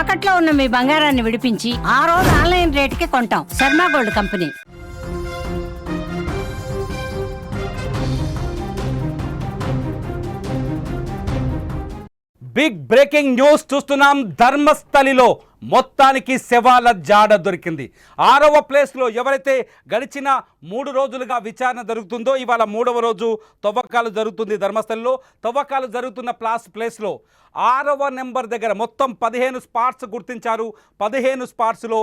తాకట్లో ఉన్న మీ బంగారాన్ని విడిపించి ఆ రోజు ఆన్లైన్ రేటుకి కొంటాం. Sharma gold company. Big breaking news చూస్తున్నాం ధర్మస్థలిలో. మొత్తానికి శవాల జాడ దొరికింది. ఆరవ ప్లేస్లో ఎవరైతే గడిచిన మూడు రోజులుగా విచారణ జరుగుతుందో ఇవాళ మూడవ రోజు తవ్వకాలు జరుగుతుంది ధర్మస్థలిలో. తవ్వకాలు జరుగుతున్న ప్లాస్ ప్లేస్లో ఆరవ నెంబర్ దగ్గర మొత్తం పదిహేను స్పాట్స్ గుర్తించారు. పదిహేను స్పాట్స్లో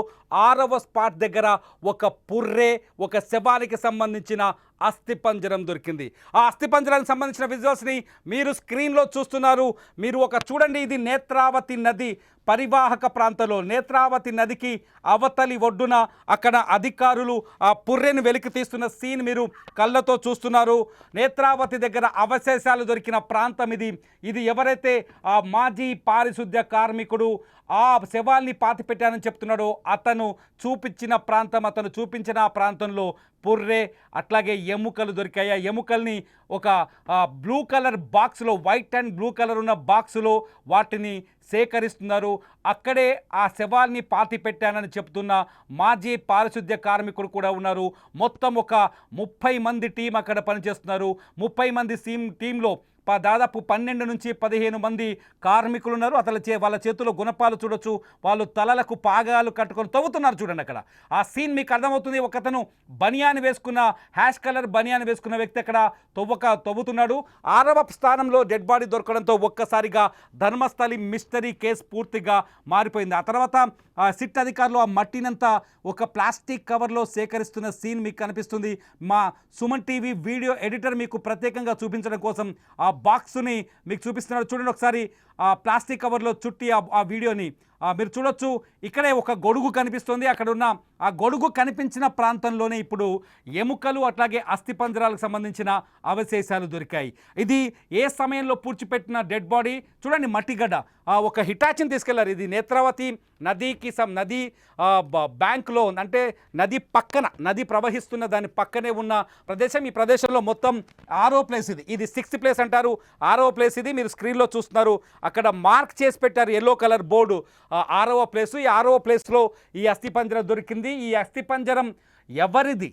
ఆరవ స్పాట్ దగ్గర ఒక పుర్రే ఒక శవానికి సంబంధించిన అస్థిపంజరం దొరికింది. ఆ అస్థిపంజరానికి సంబంధించిన విజువల్స్ని మీరు స్క్రీన్లో చూస్తున్నారు. మీరు ఒక చూడండి ఇది నేత్రావతి నది పరివాహక ప్రాంతంలో. నేత్రావతి నదికి అవతలి ఒడ్డున అక్కడ అధికారులు ఆ పుర్రెను వెలికి తీస్తున్న సీన్ మీరు కళ్ళతో చూస్తున్నారు. నేత్రావతి దగ్గర అవశేషాలు దొరికిన ప్రాంతం ఇది. ఇది ఎవరైతే ఆ మాజీ పారిశుద్ధ్య కార్మికుడు ఆ శవాల్ని పాతిపెట్టానని చెప్తున్నాడో. అతను చూపించిన ప్రాంతం అతను చూపించిన ఆ ప్రాంతంలో పుర్రే అట్లాగే ఎముకలు దొరికాయి. ఆ ఎముకల్ని ఒక బ్లూ కలర్ బాక్స్లో వైట్ అండ్ బ్లూ కలర్ ఉన్న బాక్సులో వాటిని సేకరిస్తున్నారు. అక్కడే ఆ శవాల్ని పాతి పెట్టానని చెప్తున్న మాజీ పారిశుద్ధ్య కార్మికుడు కూడా ఉన్నారు. మొత్తం ఒక ముప్పై మంది టీం అక్కడ పనిచేస్తున్నారు. ముప్పై మంది సీమ్ టీంలో దాదాపు పన్నెండు నుంచి పదిహేను మంది కార్మికులు ఉన్నారు అతని చే వాళ్ళ చేతిలో గుణపాలు చూడొచ్చు. వాళ్ళు తలలకు పాగాలు కట్టుకొని తవ్వుతున్నారు చూడండి అక్కడ. ఆ సీన్ మీకు అర్థమవుతుంది. ఒకతను బనియాన్ వేసుకున్న హ్యాష్ కలర్ బనియాన్ వేసుకున్న వ్యక్తి అక్కడ తవ్వక తవ్వుతున్నాడు. ఆరవ స్థానంలో డెడ్ బాడీ దొరకడంతో ఒక్కసారిగా ధర్మస్థలి మిస్టరీ కేసు పూర్తిగా మారిపోయింది. ఆ తర్వాత ఆ సిట్ అధికారులు ఆ మట్టినంతా ఒక ప్లాస్టిక్ కవర్లో సేకరిస్తున్న సీన్ మీకు కనిపిస్తుంది. మా సుమన్ టీవీ వీడియో ఎడిటర్ మీకు ప్రత్యేకంగా చూపించడం కోసం ఆ బాక్స్ని మీకు చూపిస్తున్నాడు చూడండి ఒకసారి. ప్లాస్టిక్ కవర్లో చుట్టి ఆ వీడియోని మీరు చూడొచ్చు. ఇక్కడే ఒక గొడుగు కనిపిస్తుంది. అక్కడ ఉన్న ఆ గొడుగు కనిపించిన ప్రాంతంలోనే ఇప్పుడు ఎముకలు అట్లాగే అస్థిపంజరాలకు సంబంధించిన అవశేషాలు దొరికాయి. ఇది ఏ సమయంలో పూడ్చిపెట్టిన డెడ్ బాడీ చూడండి మట్టిగడ్డ. ఒక హిటాచిని తీసుకెళ్ళారు. ఇది నేత్రావతి నదికి సం నది బ్యాంక్లో అంటే నది పక్కన నది ప్రవహిస్తున్న దాని పక్కనే ఉన్న ప్రదేశం. ఈ ప్రదేశంలో మొత్తం ఆరో ప్లేస్ ఇది. ఇది సిక్స్త్ ప్లేస్ అంటారు. ఆరో ప్లేస్ ఇది. మీరు స్క్రీన్లో చూస్తున్నారు. అక్కడ మార్క్ చేసి పెట్టారు ఎల్లో కలర్ బోర్డు. ఆరవ ప్లేస్. ఈ ఆరవ ప్లేస్లో ఈ అస్థిపంజరం దొరికింది. ఈ అస్థిపంజరం ఎవరిది?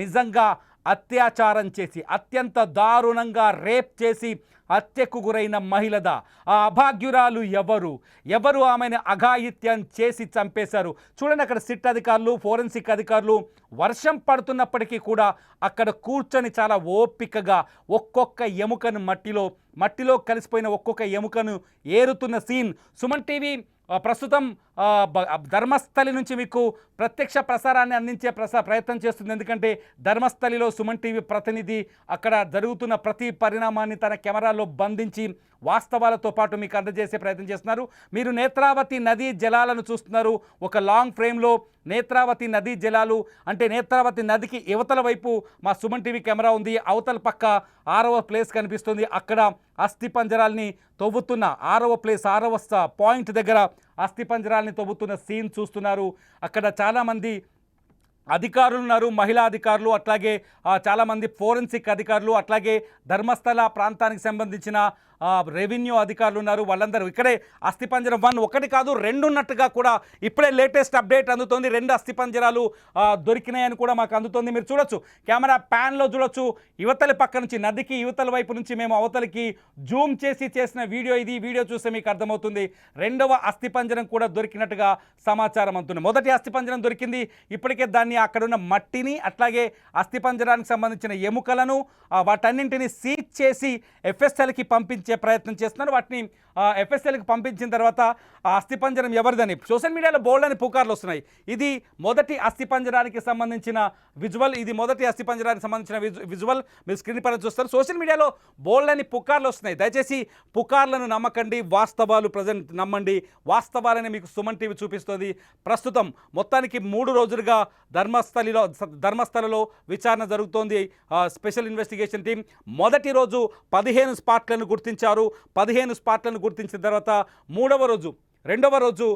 నిజంగా అత్యాచారం చేసి అత్యంత దారుణంగా రేప్ చేసి హత్యకు గురైన మహిళదా ఆ అభాగ్యురాలు ఎవరు? ఎవరు ఆమెను అఘాయిత్యం చేసి చంపేశారు? చూడండి అక్కడ సిట్ అధికారులు ఫోరెన్సిక్ అధికారులు వర్షం పడుతున్నప్పటికీ కూడా అక్కడ కూర్చొని చాలా ఓపికగా ఒక్కొక్క ఎముకను మట్టిలో మట్టిలో కలిసిపోయిన ఒక్కొక్క ఎముకను ఏరుతున్న సీన్. సుమన్ టీవీ ప్రస్తుతం ధర్మస్థలి నుంచి మీకు ప్రత్యక్ష ప్రసారాన్ని అందించే ప్రసా ప్రయత్నం చేస్తుంది. ఎందుకంటే ధర్మస్థలిలో సుమన్ టీవీ ప్రతినిధి అక్కడ జరుగుతున్న ప్రతి పరిణామాన్ని తన కెమెరాలో బంధించి వాస్తవాలతో పాటు మీకు అందజేసే ప్రయత్నం చేస్తున్నారు. మీరు నేత్రావతి నదీ జలాలను చూస్తున్నారు. ఒక లాంగ్ ఫ్రేమ్లో నేత్రావతి నదీ జలాలు అంటే నేత్రావతి నదికి యువతల వైపు మా సుమన్ టీవీ కెమెరా ఉంది. అవతల పక్క ఆరవ ప్లేస్ కనిపిస్తుంది. అక్కడ అస్థి పంజరాల్ని తవ్వుతున్న ఆరవ ప్లేస్ ఆరవ పాయింట్ దగ్గర అస్థి పంజరాల్ని తవ్వుతున్న సీన్ చూస్తున్నారు. అక్కడ చాలామంది అధికారులు ఉన్నారు మహిళా అధికారులు అట్లాగే చాలామంది ఫోరెన్సిక్ అధికారులు అట్లాగే ధర్మస్థల ప్రాంతానికి సంబంధించిన రెవెన్యూ అధికారులు ఉన్నారు. వాళ్ళందరూ ఇక్కడే అస్థిపంజరం వన్ ఒకటి కాదు రెండు ఉన్నట్టుగా కూడా ఇప్పుడే లేటెస్ట్ అప్డేట్ అందుతోంది. రెండు అస్థిపంజరాలు దొరికినాయని కూడా మాకు అందుతోంది. మీరు చూడొచ్చు కెమెరా ప్యాన్లో చూడొచ్చు. యువతల పక్క నుంచి నదికి యువతల వైపు నుంచి మేము అవతలికి జూమ్ చేసి చేసిన వీడియో ఇది. వీడియో చూస్తే మీకు అర్థమవుతుంది. రెండవ అస్థిపంజరం కూడా దొరికినట్టుగా సమాచారం అందుతుంది. మొదటి అస్థిపంజరం దొరికింది. ఇప్పటికే దాన్ని అక్కడ ఉన్న మట్టిని అట్లాగే అస్థిపంజరానికి సంబంధించిన ఎముకలను వాటన్నింటిని సీజ్ చేసి ఎఫ్ఎస్ఎల్కి పంపించే ప్రయత్నం చేస్తున్నారు. వాటిని ఎఫ్ఎస్ఎల్కి పంపించిన తర్వాత ఆ అస్థిపంజరం ఎవరిదని సోషల్ మీడియాలో బోల్డ్ అని పుకార్లు వస్తున్నాయి. ఇది మొదటి అస్థిపంజరానికి సంబంధించిన విజువల్ ఇది మొదటి అస్థిపంజరానికి సంబంధించిన విజు- విజువల్. మీరు స్క్రీన్ పైన చూస్తారు. సోషల్ మీడియాలో బోల్డ్ అని పుకార్లు వస్తున్నాయి. దయచేసి పుకార్లను నమ్మకండి వాస్తవాలు ప్రజెంట్ నమ్మండి. వాస్తవాలని మీకు సుమన్ టీవీ చూపిస్తుంది. ప్రస్తుతం మొత్తానికి మూడు రోజులుగా ధర్మస్థలిలో ధర్మస్థలలో విచారణ జరుగుతోంది. స్పెషల్ ఇన్వెస్టిగేషన్ టీం మొదటి రోజు పదిహేను స్పాట్లను గుర్తించి గుర్తించారు పదిహేను స్పాట్లను గుర్తించిన తర్వాత మూడవ రోజు రెండవ రోజు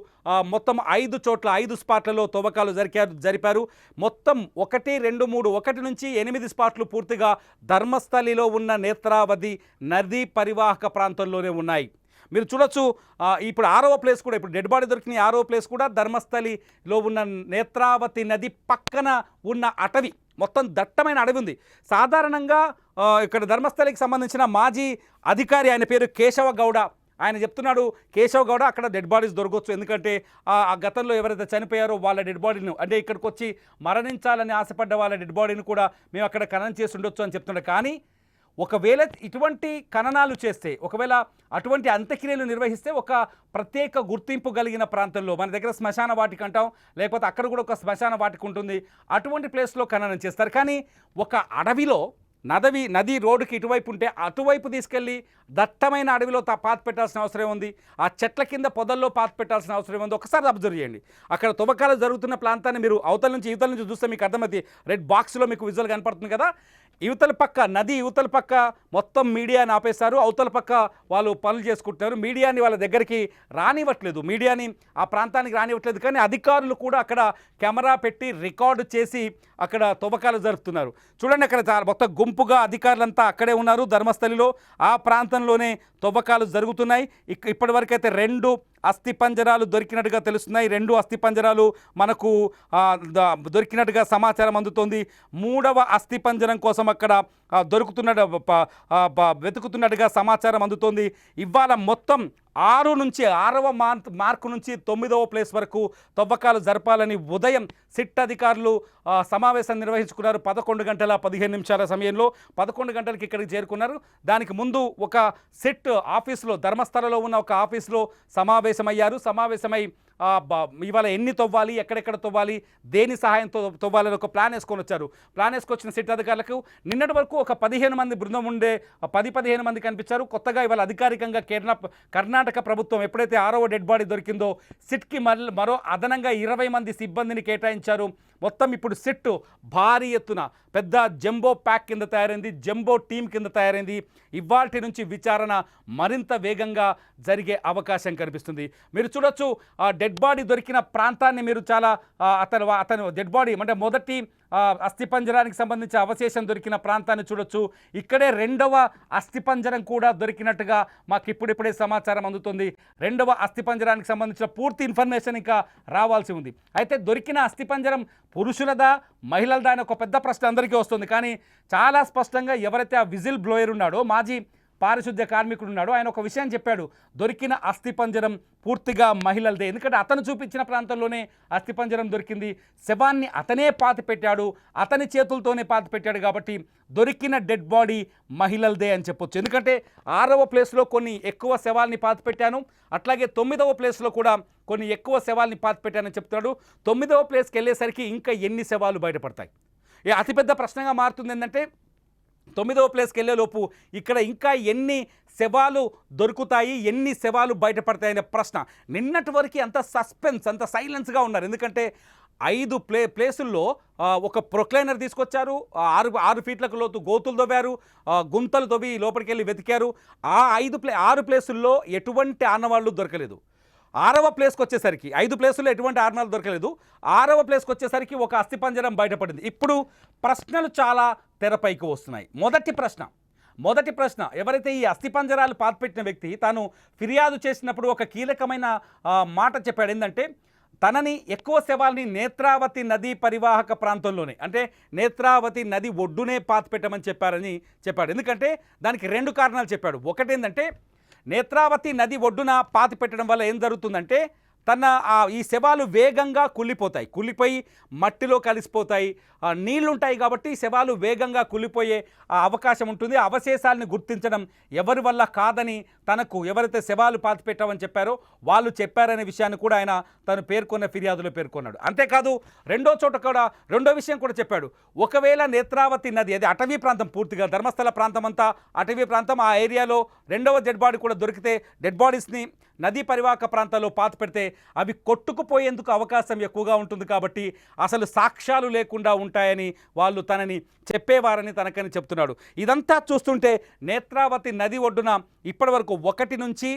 మొత్తం ఐదు చోట్ల ఐదు స్పాట్లలో తవ్వకాలు జరిపారు జరిపారు. మొత్తం ఒకటి రెండు మూడు ఒకటి నుంచి ఎనిమిది స్పాట్లు పూర్తిగా ధర్మస్థలిలో ఉన్న నేత్రావతి నదీ పరివాహక ప్రాంతంలోనే ఉన్నాయి. మీరు చూడొచ్చు ఇప్పుడు ఆరవ ప్లేస్ కూడా ఇప్పుడు డెడ్ బాడీ దొరికిన ఆరవ ప్లేస్ కూడా ధర్మస్థలిలో ఉన్న నేత్రావతి నది పక్కన ఉన్న అటవీ. మొత్తం దట్టమైన అడవి ఉంది. సాధారణంగా ఇక్కడ ధర్మస్థలికి సంబంధించిన మాజీ అధికారి ఆయన పేరు కేశవ గౌడ. ఆయన చెప్తున్నాడు కేశవ్ గౌడ అక్కడ డెడ్ బాడీస్ దొరకవచ్చు ఎందుకంటే ఆ ఆ గతంలో ఎవరైతే చనిపోయారో వాళ్ళ డెడ్ బాడీని అంటే ఇక్కడికి వచ్చి మరణించాలని ఆశపడ్డ వాళ్ళ డెడ్ బాడీని కూడా మేము అక్కడ ఖననం చేసి ఉండొచ్చు అని చెప్తున్నాడు. కానీ ఒకవేళ ఇటువంటి ఖననాలు చేస్తే ఒకవేళ అటువంటి అంత్యక్రియలు నిర్వహిస్తే ఒక ప్రత్యేక గుర్తింపు కలిగిన ప్రాంతంలో మన దగ్గర శ్మశాన వాటికి అంటాం లేకపోతే అక్కడ కూడా ఒక శ్మశాన వాటికి ఉంటుంది అటువంటి ప్లేస్లో ఖననం చేస్తారు. కానీ ఒక అడవిలో నదవి నది రోడ్డుకి ఇటువైపు ఉంటే అటువైపు తీసుకెళ్ళి దట్టమైన అడవిలో తా- పెట్టాల్సిన అవసరం ఉంది. ఆ చెట్ల కింద పొదల్లో పాత పెట్టాల్సిన అవసరం ఉంది. ఒకసారి అబ్జర్వ్ చేయండి. అక్కడ తువ్వకాలు జరుగుతున్న ప్రాంతాన్ని మీరు అవతల నుంచి ఇవతల నుంచి చూస్తే మీకు అర్థమైతే రెడ్ బాక్స్లో మీకు విజువల్ కనపడుతుంది కదా? యువతల పక్క నది యువతల పక్క మొత్తం మీడియాని ఆపేశారు. అవతల పక్క వాళ్ళు పనులు చేసుకుంటున్నారు. మీడియాని వాళ్ళ దగ్గరికి రానివ్వట్లేదు. మీడియాని ఆ ప్రాంతానికి రానివ్వట్లేదు. కానీ అధికారులు కూడా అక్కడ కెమెరా పెట్టి రికార్డు చేసి అక్కడ తవ్వకాలు జరుపుతున్నారు. చూడండి అక్కడ చాలా మొత్తం గుంపుగా అధికారులంతా అక్కడే ఉన్నారు. ధర్మస్థలిలో ఆ ప్రాంతంలోనే తవ్వకాలు జరుగుతున్నాయి. ఇప్పటివరకైతే రెండు అస్థిపంజరాలు దొరికినట్టుగా తెలుస్తున్నాయి. రెండు అస్థిపంజరాలు మనకు ద- దొరికినట్టుగా సమాచారం అందుతోంది. మూడవ అస్థిపంజరం కోసం అక్కడ దొరుకుతున్నట్టు వెతుకుతున్నట్టుగా సమాచారం అందుతోంది. ఇవాళ మొత్తం ఆరు నుంచి ఆరవ మార్క్ మార్కు నుంచి తొమ్మిదవ ప్లేస్ వరకు తవ్వకాలు జరపాలని ఉదయం సిట్ అధికారులు సమావేశం నిర్వహించుకున్నారు. పదకొండు గంటల పదిహేను నిమిషాల సమయంలో పదకొండు గంటలకి ఇక్కడికి చేరుకున్నారు. దానికి ముందు ఒక సిట్ ఆఫీసులో ధర్మస్థలలో ఉన్న ఒక ఆఫీసులో సమావేశమయ్యారు. సమావేశమై ఇవాళ ఎన్ని తవ్వాలి ఎక్కడెక్కడ తవ్వాలి దేని సహాయంతో తవ్వాలని ఒక ప్లాన్ వేసుకొని వచ్చారు. ప్లాన్ వేసుకొచ్చిన సిట్ అధికారులకు నిన్నటి వరకు ఒక పదిహేను మంది బృందం ఉండే పది పదిహేను మంది కనిపించారు. కొత్తగా ఇవాళ అధికారికంగా కేరళ కర్ణాటక ప్రభుత్వం ఎప్పుడైతే ఆరవ డెడ్ బాడీ దొరికిందో సిట్కి మరో అదనంగా ఇరవై మంది సిబ్బందిని కేటాయించారు. మొత్తం ఇప్పుడు సెట్ భారీ ఎత్తున పెద్ద జంబో ప్యాక్ కింద తయారైంది జంబో టీం కింద తయారైంది. ఇవాల్టి నుంచి విచారణ మరింత వేగంగా జరిగే అవకాశం కనిపిస్తుంది. మీరు చూడొచ్చు ఆ డెడ్ బాడీ దొరికిన ప్రాంతాన్ని మీరు చాలా అతను అతను డెడ్ బాడీ అంటే మొదటి అస్థిపంజరానికి సంబంధించి అవశేషం దొరికిన ప్రాంతాన్ని చూడొచ్చు. ఇక్కడే రెండవ అస్థిపంజరం కూడా దొరికినట్టుగా మాకు ఇప్పుడిప్పుడే సమాచారం అందుతుంది. రెండవ అస్థిపంజరానికి సంబంధించిన పూర్తి ఇన్ఫర్మేషన్ ఇంకా రావాల్సి ఉంది. అయితే దొరికిన అస్థిపంజరం పురుషులదా మహిళలదా అని ఒక పెద్ద ప్రశ్న అందరికీ వస్తుంది. కానీ చాలా స్పష్టంగా ఎవరైతే ఆ విజిల్ బ్లోయర్ ఉన్నాడో మాజీ పారిశుద్ధ్య కార్మికుడు ఉన్నాడు ఆయన ఒక విషయం చెప్పాడు. దొరికిన అస్థిపంజరం పూర్తిగా మహిళలదే. ఎందుకంటే అతను చూపించిన ప్రాంతంలోనే అస్థిపంజరం దొరికింది. శవాన్ని అతనే పాతి పెట్టాడు. అతని చేతులతోనే పాతి పెట్టాడు కాబట్టి దొరికిన డెడ్ బాడీ మహిళలదే అని చెప్పొచ్చు. ఎందుకంటే ఆరవ ప్లేస్లో కొన్ని ఎక్కువ శవాల్ని పాతి పెట్టాను. అట్లాగే తొమ్మిదవ ప్లేస్లో కూడా కొన్ని ఎక్కువ శవాల్ని పాతి పెట్టానని చెప్తాడు తొమ్మిదవ ప్లేస్కి వెళ్ళేసరికి ఇంకా ఎన్ని శవాలు బయటపడతాయి? అతిపెద్ద ప్రశ్నగా మారుతుంది ఏంటంటే తొమ్మిదవ ప్లేస్కి వెళ్ళేలోపు ఇక్కడ ఇంకా ఎన్ని శవాలు దొరుకుతాయి ఎన్ని శవాలు బయటపడతాయనే ప్రశ్న. నిన్నటి వరకు అంత సస్పెన్స్ అంత సైలెన్స్గా ఉన్నారు. ఎందుకంటే ఐదు ప్లే ప్లేసుల్లో ఒక ప్రొక్లైనర్ తీసుకొచ్చారు. ఆరు ఆరు ఫీట్లకు లోతు గోతులు తవ్వారు. గుంతలు తవ్వి లోపలికి వెళ్ళి వెతికారు. ఆ ఐదు ప్లే ఆరు ప్లేసుల్లో ఎటువంటి ఆనవాళ్ళు దొరకలేదు. ఆరవ ప్లేస్కి వచ్చేసరికి ఐదు ప్లేసుల్లో ఎటువంటి ఆర్నాలు దొరకలేదు. ఆరవ ప్లేస్కి వచ్చేసరికి ఒక అస్థిపంజరం బయటపడింది. ఇప్పుడు ప్రశ్నలు చాలా తెరపైకి వస్తున్నాయి. మొదటి ప్రశ్న మొదటి ప్రశ్న ఎవరైతే ఈ అస్థిపంజరాలు పాతిపెట్టిన వ్యక్తి తాను ఫిర్యాదు చేసినప్పుడు ఒక కీలకమైన మాట చెప్పాడు. ఏంటంటే తనని ఎక్కువ శవాల్ని నేత్రావతి నదీ పరివాహక ప్రాంతంలోనే అంటే నేత్రావతి నది ఒడ్డునే పాతిపెట్టమని చెప్పారని చెప్పాడు. ఎందుకంటే దానికి రెండు కారణాలు చెప్పాడు. ఒకటేంటంటే నేత్రావతి నది ఒడ్డున పాతి పెట్టడం వల్ల ఏం జరుగుతుందంటే తన ఈ శవాలు వేగంగా కుళ్ళిపోతాయి. కుళ్ళిపోయి మట్టిలో కలిసిపోతాయి. నీళ్ళుంటాయి కాబట్టి శవాలు వేగంగా కులిపోయే ఆ అవకాశం ఉంటుంది. అవశేషాలను గుర్తించడం ఎవరి వల్ల కాదని తనకు ఎవరైతే శవాలు పాతి పెట్టామని చెప్పారో వాళ్ళు చెప్పారనే విషయాన్ని కూడా ఆయన తను పేర్కొన్న ఫిర్యాదులో పేర్కొన్నాడు. అంతేకాదు రెండో చోట కూడా రెండో విషయం కూడా చెప్పాడు. ఒకవేళ నేత్రావతి నది అది అటవీ ప్రాంతం పూర్తిగా ధర్మస్థల ప్రాంతం అంతా అటవీ ప్రాంతం ఆ ఏరియాలో రెండవ డెడ్ బాడీ కూడా దొరికితే డెడ్ బాడీస్ని నదీ పరివాహక ప్రాంతాల్లో పాత పెడితే అవి కొట్టుకుపోయేందుకు అవకాశం ఎక్కువగా ఉంటుంది కాబట్టి అసలు సాక్ష్యాలు లేకుండా ఉంటాయని వాళ్ళు తనని చెప్పేవారని తనకని చెప్తున్నాడు. ఇదంతా చూస్తుంటే నేత్రావతి నది ఒడ్డున ఇప్పటివరకు ఒకటి నుంచి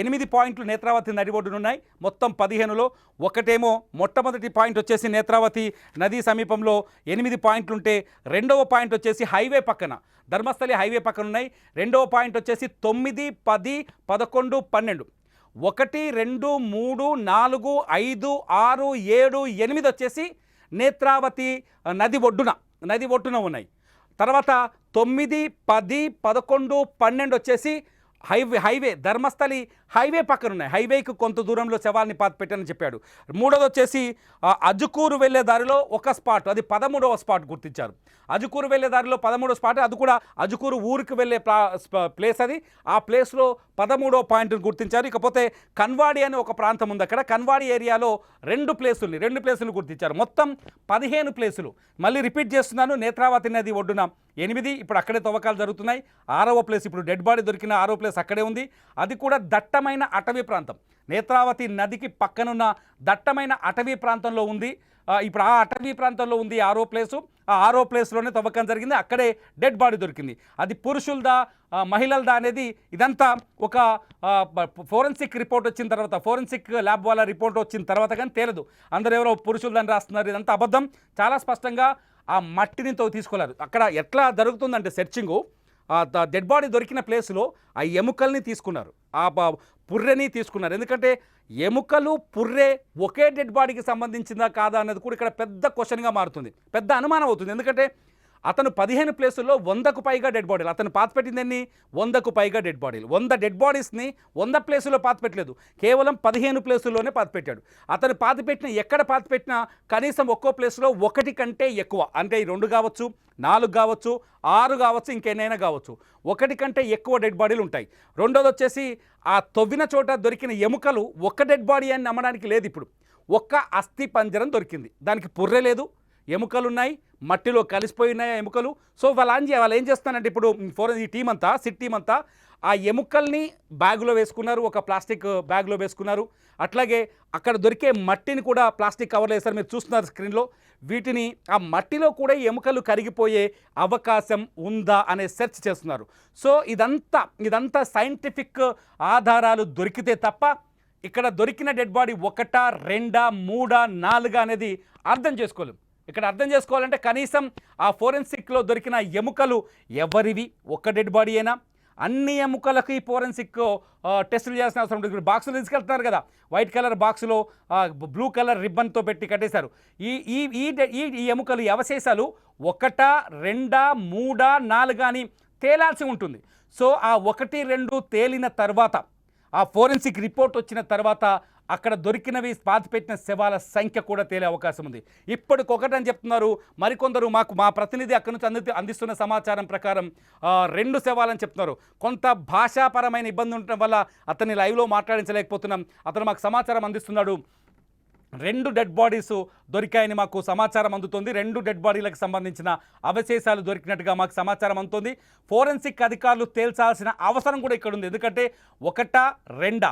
ఎనిమిది పాయింట్లు నేత్రావతి నది ఒడ్డునున్నాయి. మొత్తం పదిహేనులో ఒకటేమో మొట్టమొదటి పాయింట్ వచ్చేసి నేత్రావతి నది సమీపంలో ఎనిమిది పాయింట్లు ఉంటే రెండవ పాయింట్ వచ్చేసి హైవే పక్కన ధర్మస్థలి హైవే పక్కన ఉన్నాయి రెండవ పాయింట్ వచ్చేసి తొమ్మిది పది పదకొండు పన్నెండు. ఒకటి రెండు మూడు నాలుగు ఐదు ఆరు ఏడు ఎనిమిది వచ్చేసి నేత్రావతి నది ఒడ్డున నది ఒడ్డున ఉన్నాయి. తర్వాత తొమ్మిది పది పదకొండు పన్నెండు వచ్చేసి హైవే హైవే ధర్మస్థలి హైవే పక్కన ఉన్నాయి హైవేకి కొంత దూరంలో శవాల్ని పాత పెట్టానని చెప్పాడు. మూడోది వచ్చేసి అజుకూరు వెళ్ళే దారిలో ఒక స్పాట్ అది పదమూడవ స్పాట్ గుర్తించారు. అజుకూరు వెళ్ళే దారిలో పదమూడవ స్పాట్ అది కూడా అజుకూరు ఊరికి వెళ్ళే స్ప- ప్లేస్ అది. ఆ ప్లేస్లో పదమూడవ పాయింట్ని గుర్తించారు. ఇకపోతే కన్వాడి అనే ఒక ప్రాంతం ఉంది అక్కడ. కన్వాడి ఏరియాలో రెండు ప్లేసుల్ని రెండు ప్లేసులు గుర్తించారు. మొత్తం పదిహేను ప్లేసులు. మళ్ళీ రిపీట్ చేస్తున్నాను. నేత్రావతి నది ఒడ్డున ఎనిమిది ఇప్పుడు అక్కడే తవ్వకాలు జరుగుతున్నాయి. ఆరవ ప్లేస్ ఇప్పుడు డెడ్ బాడీ దొరికిన ఆరో ప్లేస్ అక్కడే ఉంది. అది కూడా దట్ట దట్టమైన అటవీ ప్రాంతం. నేత్రావతి నదికి పక్కనున్న దట్టమైన అటవీ ప్రాంతంలో ఉంది. ఇప్పుడు ఆ అటవీ ప్రాంతంలో ఉంది ఆరో ప్లేసు. ఆ ఆరో ప్లేస్లోనే తవ్వకం జరిగింది. అక్కడే డెడ్ బాడీ దొరికింది. అది పురుషులదా మహిళలదా అనేది ఇదంతా ఒక ఫోరెన్సిక్ రిపోర్ట్ వచ్చిన తర్వాత ఫోరెన్సిక్ ల్యాబ్ వాళ్ళ రిపోర్ట్ వచ్చిన తర్వాత కానీ తేలదు. అందరూ ఎవరో పురుషులదని రాస్తున్నారు. ఇదంతా అబద్ధం. చాలా స్పష్టంగా ఆ మట్టిని తో తీసుకోలేరు అక్కడ ఎట్లా జరుగుతుందంటే సెర్చింగు డెడ్ బాడీ దొరికిన ప్లేస్లో ఆ ఎముకల్ని తీసుకున్నారు. ఆ పుర్రెని తీసుకున్నారు. ఎందుకంటే ఎముకలు పుర్రె ఒకే డెడ్ బాడీకి సంబంధించిందా కాదా అన్నది కూడా ఇక్కడ పెద్ద క్వశ్చన్గా మారుతుంది. పెద్ద అనుమానం అవుతుంది. ఎందుకంటే అతను పదిహేను ప్లేసుల్లో వందకు పైగా డెడ్ బాడీలు అతను పాత పెట్టింది ఎన్ని? వందకు పైగా డెడ్ బాడీలు వంద డెడ్ బాడీస్ని వంద ప్లేసుల్లో పాత పెట్టలేదు. కేవలం పదిహేను ప్లేసుల్లోనే పాత పెట్టాడు. అతను పాత పెట్టిన ఎక్కడ పాత పెట్టినా కనీసం ఒక్కో ప్లేస్లో ఒకటి కంటే ఎక్కువ. అంటే ఈ రెండు కావచ్చు నాలుగు కావచ్చు ఆరు కావచ్చు ఇంకెన్నైనా కావచ్చు. ఒకటి కంటే ఎక్కువ డెడ్ బాడీలు ఉంటాయి. రెండోది వచ్చేసి ఆ తవ్విన చోట దొరికిన ఎముకలు ఒక్క డెడ్ బాడీ అని నమ్మడానికి లేదు ఇప్పుడు. ఒక్క అస్థి పంజరం దొరికింది. దానికి పుర్రె లేదు ఎముకలు ఉన్నాయి మట్టిలో కలిసిపోయి ఉన్నాయి ఆ ఎముకలు. సో వాళ్ళు చేయాలి వాళ్ళు ఏం చేస్తానంటే ఇప్పుడు ఫోర్ ఈ టీం అంతా సిట్ టీం అంతా ఆ ఎముకల్ని బ్యాగులో వేసుకున్నారు ఒక ప్లాస్టిక్ బ్యాగ్లో వేసుకున్నారు. అట్లాగే అక్కడ దొరికే మట్టిని కూడా ప్లాస్టిక్ కవర్లో వేస్తారు మీరు చూస్తున్నారు స్క్రీన్లో. వీటిని ఆ మట్టిలో కూడా ఎముకలు కరిగిపోయే అవకాశం ఉందా అనే సెర్చ్ చేస్తున్నారు. సో ఇదంతా ఇదంతా సైంటిఫిక్ ఆధారాలు దొరికితే తప్ప ఇక్కడ దొరికిన డెడ్ బాడీ ఒకటా రెండా మూడా నాలుగా అనేది అర్థం చేసుకోలేము ఇక్కడ అర్థం చేసుకోవాలంటే కనీసం ఆ ఫోరెన్సిక్లో దొరికిన ఎముకలు ఎవరివి? ఒక్క డెడ్ బాడీ అయినా అన్ని ఎముకలకు ఈ ఫోరెన్సిక్ టెస్టులు చేయాల్సిన అవసరం ఉంటుంది ఇప్పుడు బాక్సులు తీసుకెళ్తున్నారు కదా. వైట్ కలర్ బాక్సులో బ్లూ కలర్ రిబ్బన్తో పెట్టి కట్టేశారు. ఈ ఈ ఈ ఈ ఎముకలు అవశేషాలు ఒకటా రెండా మూడా నాలుగా అని తేలాల్సి ఉంటుంది. సో ఆ ఒకటి రెండు తేలిన తర్వాత ఆ ఫోరెన్సిక్ రిపోర్ట్ వచ్చిన తర్వాత అక్కడ దొరికినవి పాతిపెట్టిన శవాల సంఖ్య కూడా తేలే అవకాశం ఉంది. ఇప్పటికొకటని చెప్తున్నారు మరికొందరు మాకు మా ప్రతినిధి అక్కడి నుంచి అంది అందిస్తున్న సమాచారం ప్రకారం రెండు శవాలని చెప్తున్నారు. కొంత భాషాపరమైన ఇబ్బంది ఉండటం వల్ల అతన్ని లైవ్లో మాట్లాడించలేకపోతున్నాం. అతను మాకు సమాచారం అందిస్తున్నాడు. రెండు డెడ్ బాడీస్ దొరికాయని మాకు సమాచారం అందుతుంది. రెండు డెడ్ బాడీలకు సంబంధించిన అవశేషాలు దొరికినట్టుగా మాకు సమాచారం అందుతుంది. ఫోరెన్సిక్ అధికారులు తేల్చాల్సిన అవసరం కూడా ఇక్కడ ఉంది ఎందుకంటే ఒకటా రెండా?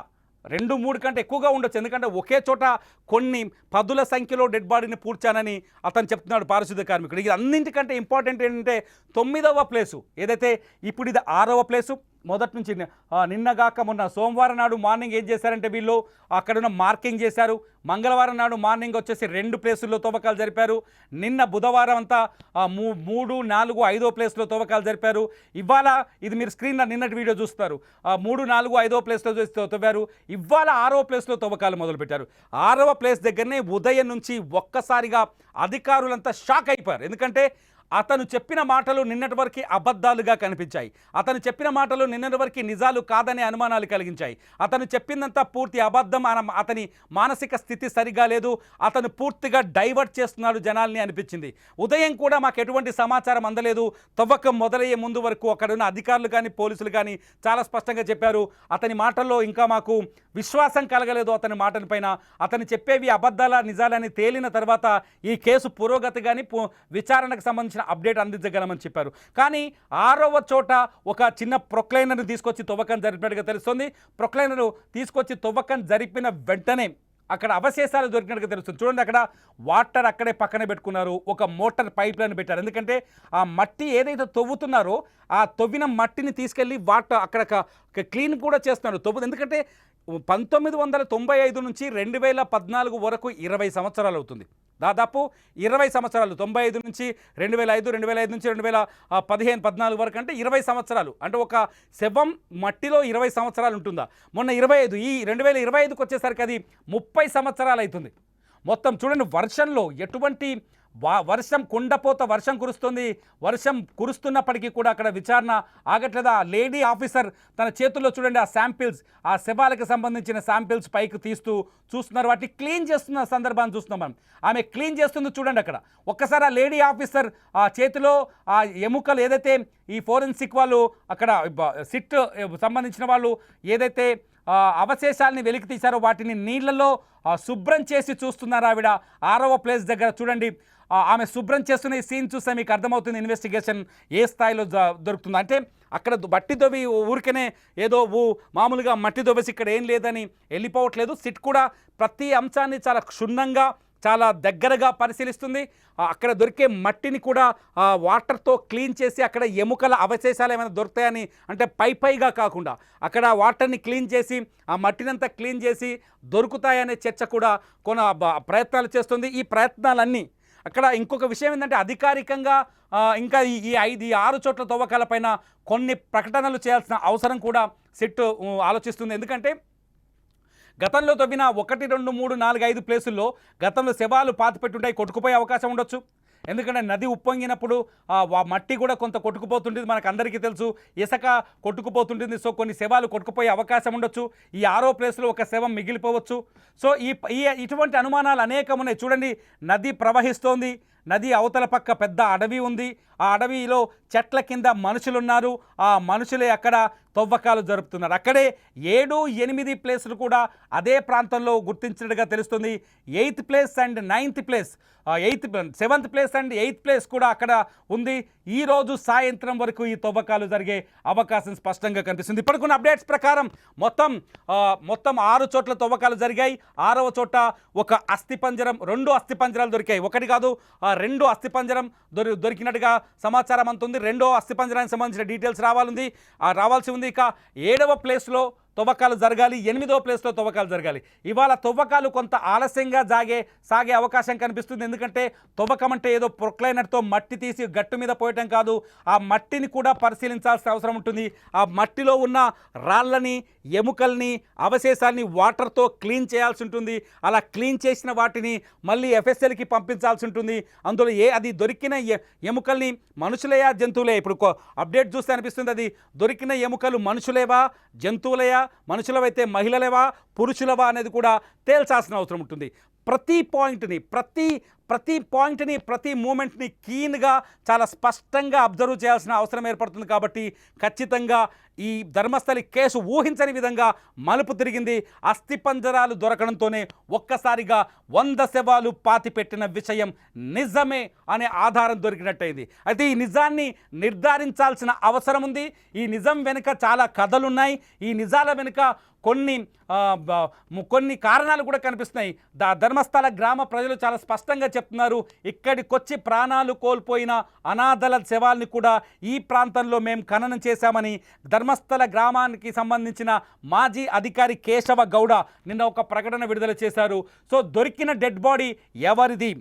రెండు మూడు కంటే ఎక్కువగా ఉండొచ్చు. ఎందుకంటే ఒకే చోట కొన్ని పదుల సంఖ్యలో డెడ్ బాడీని పూడ్చానని అతను చెప్తున్నాడు పారిశుద్ధ్య కార్మికుడు. ఇది అన్నింటికంటే ఇంపార్టెంట్ ఏంటంటే తొమ్మిదవ ప్లేసు. ఏదైతే ఇప్పుడు ఇది ఆరవ ప్లేసు మొదటి నుంచి నిన్నగాక మొన్న సోమవారం నాడు మార్నింగ్ ఏం చేశారంటే వీళ్ళు? అక్కడున్న మార్కింగ్ చేశారు. మంగళవారం నాడు మార్నింగ్ వచ్చేసి రెండు ప్లేసుల్లో తవ్వకాలు జరిపారు. నిన్న బుధవారం అంతా మూ మూడు నాలుగు ఐదో ప్లేస్లో తవ్వకాలు జరిపారు. ఇవాళ ఇది మీరు స్క్రీన్లో నిన్నటి వీడియో చూస్తారు. మూడు నాలుగు ఐదో ప్లేస్లో తవ్వారు. ఇవాళ ఆరో ప్లేస్లో తవ్వకాలు మొదలుపెట్టారు. ఆరవ ప్లేస్ దగ్గరనే ఉదయం నుంచి ఒక్కసారిగా అధికారులంతా షాక్ అయిపోయారు. ఎందుకంటే అతను చెప్పిన మాటలు నిన్నటి వరకు అబద్ధాలుగా కనిపించాయి. అతను చెప్పిన మాటలు నిన్నటి వరకు నిజాలు కాదనే అనుమానాలు కలిగించాయి. అతను చెప్పిందంతా పూర్తి అబద్ధం అతని మానసిక స్థితి సరిగా లేదు. అతను పూర్తిగా డైవర్ట్ చేస్తున్నాడు జనాల్ని అనిపించింది. ఉదయం కూడా మాకు ఎటువంటి సమాచారం అందలేదు. తవ్వకం మొదలయ్యే ముందు వరకు అక్కడున్న అధికారులు కానీ పోలీసులు కానీ చాలా స్పష్టంగా చెప్పారు. అతని మాటల్లో ఇంకా మాకు విశ్వాసం కలగలేదు అతని మాటల పైన. అతను చెప్పేవి అబద్ధాల నిజాలని తేలిన తర్వాత ఈ కేసు పురోగతి కానీ పు- విచారణకు సంబంధించిన అప్డేట్ అందించగలమని చెప్పారు. కానీ ఆరవ చోట ఒక చిన్న ప్రొక్లైనర్ని తీసుకొచ్చి తవ్వకం జరిపినట్టుగా తెలుస్తుంది. ప్రొక్లైనర్ తీసుకొచ్చి తవ్వకం జరిపిన వెంటనే అక్కడ అవశేషాలు దొరికినట్టుగా తెలుస్తుంది. చూడండి అక్కడ వాటర్ అక్కడే పక్కన పెట్టుకున్నారు. ఒక మోటార్ పైప్ లైన్ పెట్టారు. ఎందుకంటే ఆ మట్టి ఏదైతే తవ్వుతున్నారో ఆ తవ్విన మట్టిని తీసుకెళ్ళి వాటర్ అక్కడ క్లీన్ కూడా చేస్తున్నారు. తవ్వు ఎందుకంటే పంతొమ్మిది వందల తొంభై ఐదు నుంచి రెండు వేల పద్నాలుగు వరకు ఇరవై సంవత్సరాలు అవుతుంది. దాదాపు ఇరవై సంవత్సరాలు తొంభై ఐదు నుంచి రెండు వేల ఐదు రెండు వేల ఐదు నుంచి రెండు వేల పదిహేను పద్నాలుగు వరకు అంటే ఇరవై సంవత్సరాలు. అంటే ఒక శవం మట్టిలో ఇరవై సంవత్సరాలు ఉంటుందా? మొన్న ఇరవై ఐదు ఈ రెండు వేల ఇరవై ఐదుకి వచ్చేసరికి అది ముప్పై సంవత్సరాలు అవుతుంది. మొత్తం చూడండి వర్షంలో ఎటువంటి వా వర్షం కుండపోత వర్షం కురుస్తుంది. వర్షం కురుస్తున్నప్పటికీ కూడా అక్కడ విచారణ ఆగట్లేదు? ఆ లేడీ ఆఫీసర్ తన చేతుల్లో చూడండి ఆ శాంపిల్స్. ఆ శవాలకు సంబంధించిన శాంపిల్స్ పైకి తీస్తూ చూస్తున్నారు. వాటిని క్లీన్ చేస్తున్న సందర్భాన్ని చూస్తున్నాం మనం. ఆమె క్లీన్ చేస్తుంది చూడండి అక్కడ. ఒక్కసారి ఆ లేడీ ఆఫీసర్ ఆ చేతిలో ఆ ఎముకలు ఏదైతే ఈ ఫోరెన్సిక్ వాళ్ళు అక్కడ సిట్ సంబంధించిన వాళ్ళు ఏదైతే అవశేషాలని వెలికి తీశారో. వాటిని నీళ్ళలో శుభ్రం చేసి చూస్తున్నారు ఆవిడ? ఆరవ ప్లేస్ దగ్గర చూడండి. ఆమె శుభ్రం చేస్తున్న ఈ సీన్ చూస్తే మీకు అర్థమవుతుంది ఇన్వెస్టిగేషన్ ఏ స్థాయిలో జ- దొరుకుతుంది. అంటే అక్కడ బట్టి మట్టి దొవి ఊరికనే ఏదో ఊ మామూలుగా మట్టి దొవ్వేసి ఇక్కడ ఏం లేదని వెళ్ళిపోవట్లేదు. సిట్ కూడా ప్రతి అంశాన్ని చాలా క్షుణ్ణంగా చాలా దగ్గరగా పరిశీలిస్తుంది. అక్కడ దొరికే మట్టిని కూడా వాటర్తో క్లీన్ చేసి అక్కడ ఎముకల అవశేషాలు ఏమైనా దొరుకుతాయని అంటే పై పైగా కాకుండా అక్కడ వాటర్ని క్లీన్ చేసి ఆ మట్టినంతా క్లీన్ చేసి దొరుకుతాయనే చర్చ కూడా కొన ప్రయత్నాలు చేస్తుంది. ఈ ప్రయత్నాలన్నీ అక్కడ ఇంకొక విషయం ఏంటంటే అధికారికంగా ఇంకా ఈ ఐదు ఆరు చోట్ల తవ్వకాలపైన కొన్ని ప్రకటనలు చేయాల్సిన అవసరం కూడా సిట్ ఆలోచిస్తుంది. ఎందుకంటే గతంలో తవ్విన ఒకటి రెండు మూడు నాలుగు ఐదు ప్లేసుల్లో గతంలో శవాలు పాతిపెట్టుంటాయి కొట్టుకుపోయే అవకాశం ఉండొచ్చు. ఎందుకంటే నది ఉప్పొంగినప్పుడు ఆ మట్టి కూడా కొంత కొట్టుకుపోతుంటుంది మనకు అందరికీ తెలుసు. ఇసక కొట్టుకుపోతుంటుంది సో కొన్ని శవాలు కొట్టుకుపోయే అవకాశం ఉండొచ్చు. ఈ ఆరో ప్లేస్లో ఒక శవం మిగిలిపోవచ్చు. సో ఈ ఈ ఇటువంటి అనుమానాలు అనేకం ఉన్నాయి చూడండి నది ప్రవహిస్తోంది. నది అవతల పక్క పెద్ద అడవి ఉంది. ఆ అడవిలో చెట్ల కింద మనుషులున్నారు. ఆ మనుషులే అక్కడ తవ్వకాలు జరుపుతున్నారు. అక్కడే ఏడు ఎనిమిది ప్లేసులు కూడా అదే ప్రాంతంలో గుర్తించినట్టుగా తెలుస్తుంది. Eighth place and ninth place eighth seventh place and eighth place కూడా అక్కడ ఉంది. ఈ రోజు సాయంత్రం వరకు ఈ తవ్వకాలు జరిగే అవకాశం స్పష్టంగా కనిపిస్తుంది. ఇప్పటికున్న అప్డేట్స్ ప్రకారం మొత్తం మొత్తం ఆరు చోట్ల తవ్వకాలు జరిగాయి. ఆరవ చోట ఒక అస్థిపంజరం రెండు అస్థిపంజరాలు దొరికాయి. ఒకటి కాదు రెండో అస్థిపంజరం దొరి దొరికినట్టుగా సమాచారం అంతుంది. రెండో అస్థిపంజరానికి సంబంధించిన డీటెయిల్స్ రావాలంది ఆ, రావాల్సి ఉంది ఇక ఏడవ ప్లేస్లో తవ్వకాలు జరగాలి ఎనిమిదో ప్లేస్లో తవ్వకాలు జరగాలి. ఇవాళ తవ్వకాలు కొంత ఆలస్యంగా జాగే సాగే అవకాశం కనిపిస్తుంది. ఎందుకంటే తవ్వకం అంటే ఏదో ప్రొక్లైనర్తో మట్టి తీసి గట్టు మీద పోయటం కాదు. ఆ మట్టిని కూడా పరిశీలించాల్సిన అవసరం ఉంటుంది. ఆ మట్టిలో ఉన్న రాళ్ళని ఎముకల్ని అవశేషాల్ని వాటర్తో క్లీన్ చేయాల్సి ఉంటుంది. అలా క్లీన్ చేసిన వాటిని మళ్ళీ ఎఫ్ఎస్ఎల్కి పంపించాల్సి ఉంటుంది. అందులో ఏ అది దొరికిన ఎ- ఎముకల్ని మనుషులయా జంతువులే ఇప్పుడు అప్డేట్ చూస్తే అనిపిస్తుంది అది. దొరికిన ఎముకలు మనుషులేవా జంతువులయా? మనుషులవైతే మహిళలేవా పురుషులవా అనేది కూడా తేల్చాల్సిన అవసరం ఉంటుంది. ప్రతి పాయింట్ని ప్రతి ప్రతి పాయింట్ని ప్రతి మూమెంట్ని కీన్గా చాలా స్పష్టంగా అబ్జర్వ్ చేయాల్సిన అవసరం ఏర్పడుతుంది కాబట్టి ఖచ్చితంగా ఈ ధర్మస్థలి కేసు ఊహించని విధంగా మలుపు తిరిగింది. అస్థిపంజరాలు దొరకడంతోనే ఒక్కసారిగా వంద శవాలు పాతిపెట్టిన విషయం నిజమే అనే ఆధారం దొరికినట్టయింది. అయితే ఈ నిజాన్ని నిర్ధారించాల్సిన అవసరం ఉంది. ఈ నిజం వెనుక చాలా కథలున్నాయి. ఈ నిజాల వెనుక కొన్ని కొన్ని కారణాలు కూడా కనిపిస్తున్నాయి. దా ధర్మస్థల గ్రామ ప్రజలు చాలా స్పష్టంగా చెప్తున్నారు. ఇక్కడికొచ్చి ప్రాణాలు కోల్పోయిన అనాథల శవాల్ని కూడా ఈ ప్రాంతంలో మేము ఖననం చేశామని ధర్మస్థల గ్రామానికి సంబంధించిన మాజీ అధికారి కేశవ గౌడ నిన్న ఒక ప్రకటన విడుదల చేశారు. సో దొరికిన డెడ్ బాడీ ఎవరిది?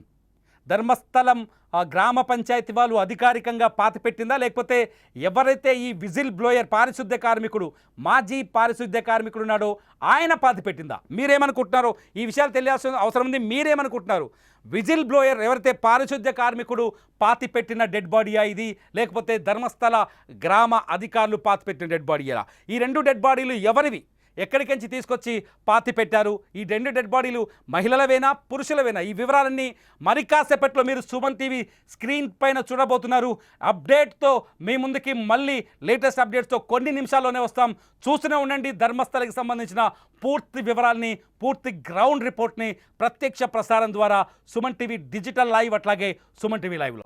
ధర్మస్థలం ఆ గ్రామ పంచాయతీ వాళ్ళు అధికారికంగా పాతిపెట్టిందా? లేకపోతే ఎవరైతే ఈ విజిల్ బ్లోయర్ పారిశుద్ధ్య కార్మికుడు మాజీ పారిశుద్ధ్య కార్మికుడు ఉన్నాడో ఆయన పాతిపెట్టిందా? మీరేమనుకుంటున్నారో? ఈ విషయాలు తెలియాల్సిన అవసరం ఉంది మీరేమనుకుంటున్నారు? విజిల్ బ్లోయర్ ఎవరైతే పారిశుద్ధ్య కార్మికుడు పాతి పెట్టిన డెడ్ బాడీయా ఇది? లేకపోతే ధర్మస్థల గ్రామ అధికారులు పాతి పెట్టిన డెడ్ బాడీయా ఈ రెండు డెడ్ బాడీలు ఎవరివి? ఎక్కడికించి తీసుకొచ్చి పాతి పెట్టారు? ఈ రెండు డెడ్ బాడీలు మహిళలవేనా పురుషులవేనా? ఈ వివరాలన్నీ మరి కాసేపట్లో మీరు సుమన్ టీవీ స్క్రీన్ పైన చూడబోతున్నారు. అప్డేట్తో మీ ముందుకి మళ్ళీ లేటెస్ట్ అప్డేట్స్తో కొన్ని నిమిషాల్లోనే వస్తాం. చూస్తూనే ఉండండి. ధర్మస్థలకి సంబంధించిన పూర్తి వివరాల్ని పూర్తి గ్రౌండ్ రిపోర్ట్ని ప్రత్యక్ష ప్రసారం ద్వారా సుమన్ టీవీ డిజిటల్ లైవ్ అట్లాగే సుమన్ టీవీ లైవ్లో.